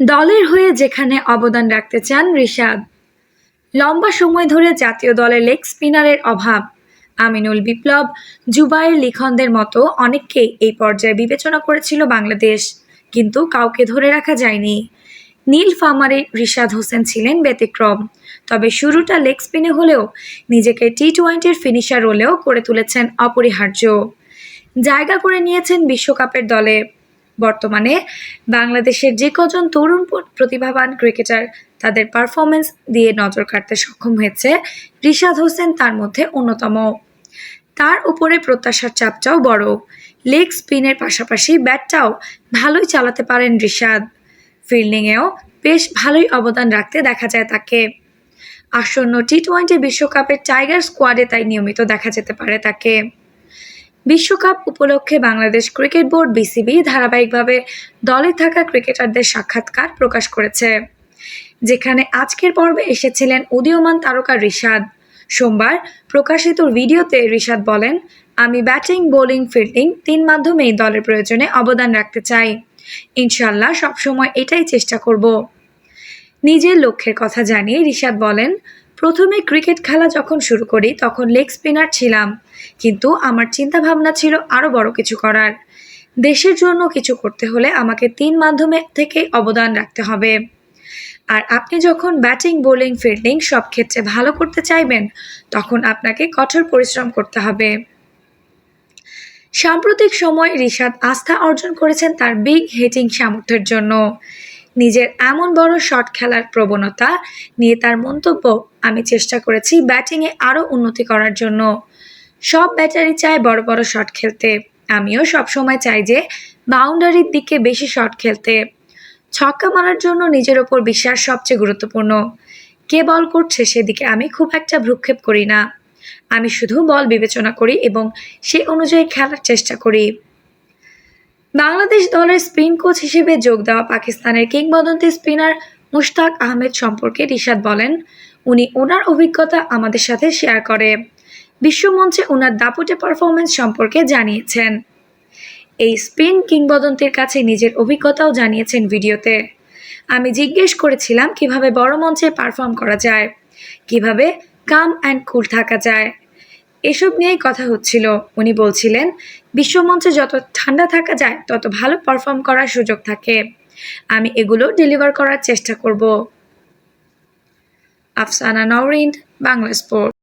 দলের হয়ে যেখানে অবদান রাখতে চান রিশাদ। লম্বা সময় ধরে জাতীয় দলের লেগ স্পিনারের অভাব। আমিনুল বিপ্লব, জুবাইর লিখনদের মতো অনেককেই এই পর্যায়ে বিবেচনা করেছিল বাংলাদেশ, কিন্তু কাউকে ধরে রাখা যায়নি। নীল ফামারে রিশাদ হোসেন ছিলেন ব্যতিক্রম, তবে শুরুটা লেগ স্পিনে হলেও নিজেকে টি টোয়েন্টির ফিনিশার রোলেও করে তুলেছেন অপরিহার্য। জায়গা করে নিয়েছেন বিশ্বকাপের দলে। বর্তমানে বাংলাদেশের যে কজন তরুণ প্রতিভাবান ক্রিকেটার তাদের পারফরমেন্স দিয়ে নজর কাটতে সক্ষম হয়েছে রিশাদ হোসেন, তার মধ্যে অন্যতম। তার উপরে প্রত্যাশার চাপটাও বড়। লেগ স্পিনের পাশাপাশি ব্যাটটাও ভালোই চালাতে পারেন রিশাদ। ফিল্ডিংয়েও বেশ ভালোই অবদান রাখতে দেখা যায় তাকে। আসন্ন টি টোয়েন্টি বিশ্বকাপের টাইগার স্কোয়াডে তাই নিয়মিত দেখা যেতে পারে তাকে। বিশ্বকাপ উপলক্ষে বাংলাদেশ ক্রিকেট বোর্ড বিসিবি ধারাবাহিকভাবে দলে থাকা ক্রিকেটারদের সাক্ষাৎকার প্রকাশ করেছে। যেখানে আজকের পর্বে এসেছিলেন উদীয়মান তারকা রিশাদ। সোমবার প্রকাশিত ভিডিওতে রিশাদ বলেন, আমি ব্যাটিং, বোলিং, ফিল্ডিং তিন মাধ্যমেই দলের প্রয়োজনে অবদান রাখতে চাই। ইনশাল্লাহ সবসময় এটাই চেষ্টা করব। নিজের লক্ষ্যের কথা জানিয়ে রিশাদ বলেন প্রথমে ক্রিকেট খেলা যখন শুরু করি, তখন লেগ স্পিনার ছিলাম। কিন্তু আমার চিন্তা ভাবনা ছিল আরও বড় কিছু করার। দেশের জন্য কিছু করতে হলে আমাকে তিন মাধ্যমে থেকে অবদান রাখতে হবে। আর আপনি যখন ব্যাটিং, বোলিং, ফিল্ডিং সব ক্ষেত্রে ভালো করতে চাইবেন, তখন আপনাকে কঠোর পরিশ্রম করতে হবে। সাম্প্রতিক সময় রিশাদ আস্থা অর্জন করেছেন তার বিগ হিটিং সামর্থ্যের জন্য। নিজের এমন বড় শট খেলার প্রবণতা নিয়ে তার মন্তব্য আমি চেষ্টা করেছি ব্যাটিংয়ে আরও উন্নতি করার জন্য। সব ব্যাটারি চায় বড় বড় শট খেলতে। আমিও সবসময় চাই যে বাউন্ডারির দিকে বেশি শট খেলতে। ছক্কা মারার জন্য নিজের ওপর বিশ্বাস সবচেয়ে গুরুত্বপূর্ণ। কে বল করছে সেদিকে আমি খুব একটা ভ্রুক্ষেপ করি না। আমি শুধু বল বিবেচনা করি এবং সেই অনুযায়ী খেলার চেষ্টা করি। বাংলাদেশ দলের স্পিন কোচ হিসেবে যোগ দেওয়া পাকিস্তানের কিংবদন্তি স্পিনার মুশতাক আহমেদ সম্পর্কে রিশাদ বলেন, উনি ওনার অভিজ্ঞতা আমাদের সাথে শেয়ার করে। বিশ্বমঞ্চে ওনার দাপুটে পারফরমেন্স সম্পর্কে জানিয়েছেন। এই স্পিন কিংবদন্তির কাছে নিজের অভিজ্ঞতাও জানিয়েছেন ভিডিওতে। আমি জিজ্ঞেস করেছিলাম কীভাবে বড় মঞ্চে পারফর্ম করা যায়, কীভাবে কাম অ্যান্ড কুল থাকা যায়। এসব নিয়েই কথা হচ্ছিল। উনি বলছিলেন, বিশ্বমঞ্চে যত ঠান্ডা থাকা যায়, তত ভালো পারফর্ম করার সুযোগ থাকে। আমি এগুলো ডেলিভার করার চেষ্টা করব। আফসানা নওরিন, বাংলা স্পোর্ট।